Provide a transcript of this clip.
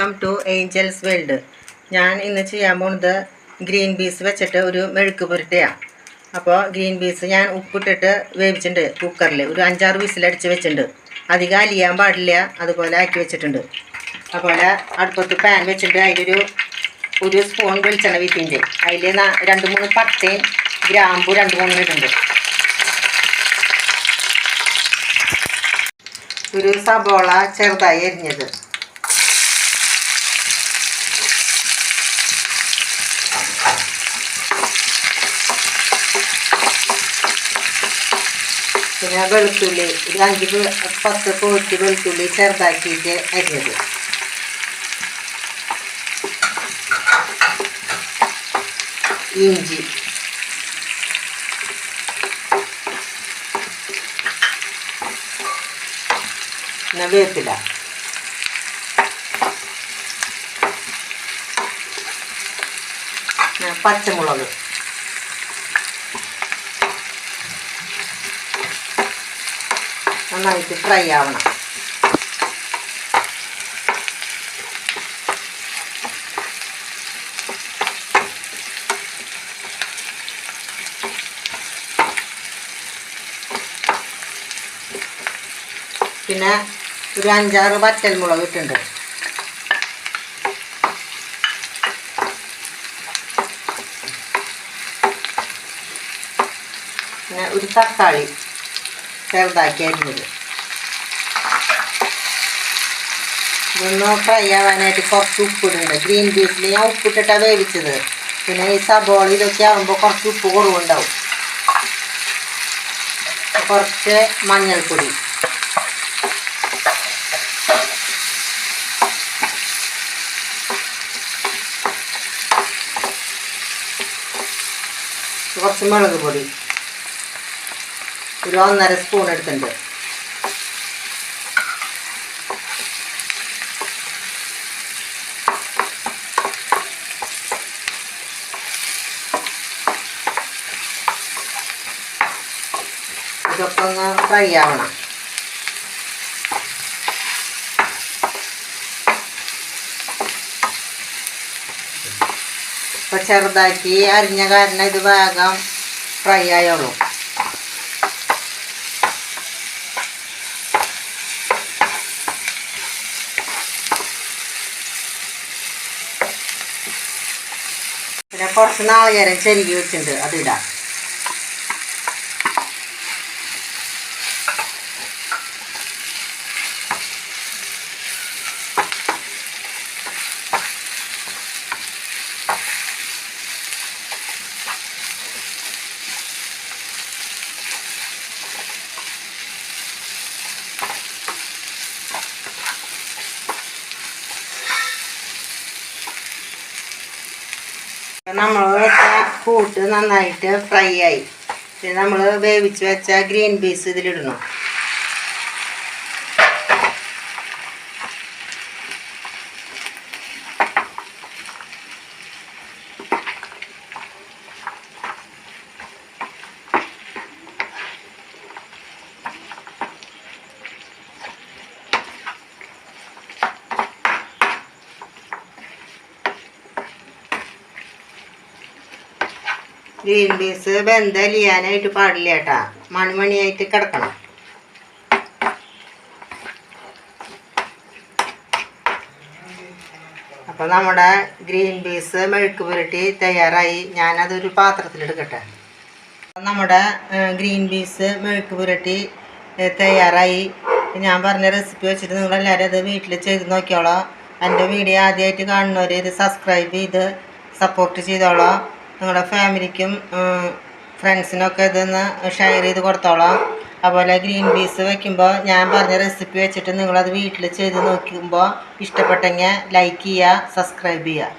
Welcome to Angeles world ഞാൻ ഇന്ന് ചെയ്യാൻ പോകുന്നത് ഗ്രീൻ പീസ് വെച്ചിട്ട് ഒരു മെഴുക്ക് പുരട്ടിയാണ് അപ്പോൾ ഗ്രീൻ പീസ് ഞാൻ ഉപ്പിട്ടിട്ട് വേവിച്ചിട്ടുണ്ട് കുക്കറിൽ ഒരു അഞ്ചാറ് വിസിലടിച്ച് വെച്ചിട്ടുണ്ട്. അധികം അലിയാൻ പാടില്ല. അതുപോലെ ആക്കി വെച്ചിട്ടുണ്ട്. അതുപോലെ അടുപ്പത്ത് പാൻ വെച്ചിട്ട് അതിലൊരു ഒരു സ്പൂൺ വെളിച്ചെണ്ണ വീത്തിന്റെ അതിൽ രണ്ട് മൂന്ന് പച്ചയും ഗ്രാമ്പു രണ്ട് മൂന്ന് ഇടുന്നുണ്ട് ഒരു സബോള ചെറുതായി എരിഞ്ഞത് പിന്നെ വെളുത്തുള്ളി ഒരു അഞ്ച് പത്ത് പോറ്റ് വെളുത്തുള്ളി ചെറുതാക്കിയിട്ട് അരിഞ്ഞത്. ഇഞ്ചി. പിന്നെ വേപ്പില. പച്ചമുളക്. നന്നായിട്ട് ഫ്രൈ ആവണം. പിന്നെ ഒരു അഞ്ചാറ് വറ്റൽ മുളക് ഇട്ടുണ്ട് പിന്നെ ഒരു തക്കാളി. ചെറുതാക്കി വരും ഇതൊന്ന് ഫ്രൈ ആവാനായിട്ട് കുറച്ച് ഉപ്പിടുന്നുണ്ട്. ഗ്രീൻ പീസിൽ ഞാൻ ഉപ്പിട്ടിട്ടാണ് വേവിച്ചത്. പിന്നെ ഈ സബോള ഇതൊക്കെ ആകുമ്പോൾ കുറച്ച് ഉപ്പ് കുറവുണ്ടാവും. കുറച്ച് മഞ്ഞൾപ്പൊടി. കുറച്ച് മുളക് പൊടി. ഒരു ഒന്നര സ്പൂൺ എടുത്തിട്ടുണ്ട്. ഇതൊക്കെ ഒന്ന് ഫ്രൈ ആവണം. ഇപ്പൊ ചെറുതാക്കി അരിഞ്ഞ കാരണം ഇത് വേഗം ഫ്രൈ ആയോളൂ. പിന്നെ കുറച്ച് നാളികേരം ചെരുകി വെച്ചിട്ടുണ്ട് അതിടാം നമ്മൾ കൂട്ട് നന്നായിട്ട് ഫ്രൈ ആയി. നമ്മൾ വേവിച്ച് വെച്ച ഗ്രീൻ പീസ് ഇതിലിടണം. ഗ്രീൻ പീസ് ബന്ധലിയാനായിട്ട് പാടില്ല കേട്ടാ. മണിമണിയായിട്ട് കിടക്കണം. അപ്പോൾ നമ്മുടെ ഗ്രീൻ പീസ് മെഴുക്ക് പുരട്ടി തയ്യാറായി. ഞാനതൊരു പാത്രത്തിലെടുക്കട്ടെ. നമ്മുടെ ഗ്രീൻ പീസ് മെഴുക്ക് പുരട്ടി തയ്യാറായി. ഞാൻ പറഞ്ഞ റെസിപ്പി വെച്ചിട്ട് നിങ്ങളെല്ലാവരും അത് വീട്ടിൽ ചെയ്ത് നോക്കിയോളോ. എന്റെ വീഡിയോ ആദ്യമായിട്ട് കാണുന്നവർ ഇത് സബ്സ്ക്രൈബ് ചെയ്ത് സപ്പോർട്ട് ചെയ്തോളോ. നിങ്ങളുടെ ഫാമിലിക്കും ഫ്രണ്ട്സിനൊക്കെ ഇതൊന്ന് ഷെയർ ചെയ്ത് കൊടുത്തോളാം. അതുപോലെ ഗ്രീൻ പീസ് വെക്കുമ്പോൾ ഞാൻ പറഞ്ഞ റെസിപ്പി വെച്ചിട്ട് നിങ്ങളത് വീട്ടിൽ ചെയ്ത് നോക്കുമ്പോൾ ഇഷ്ടപ്പെട്ടെങ്കിൽ ലൈക്ക് ചെയ്യുക സബ്സ്ക്രൈബ് ചെയ്യുക.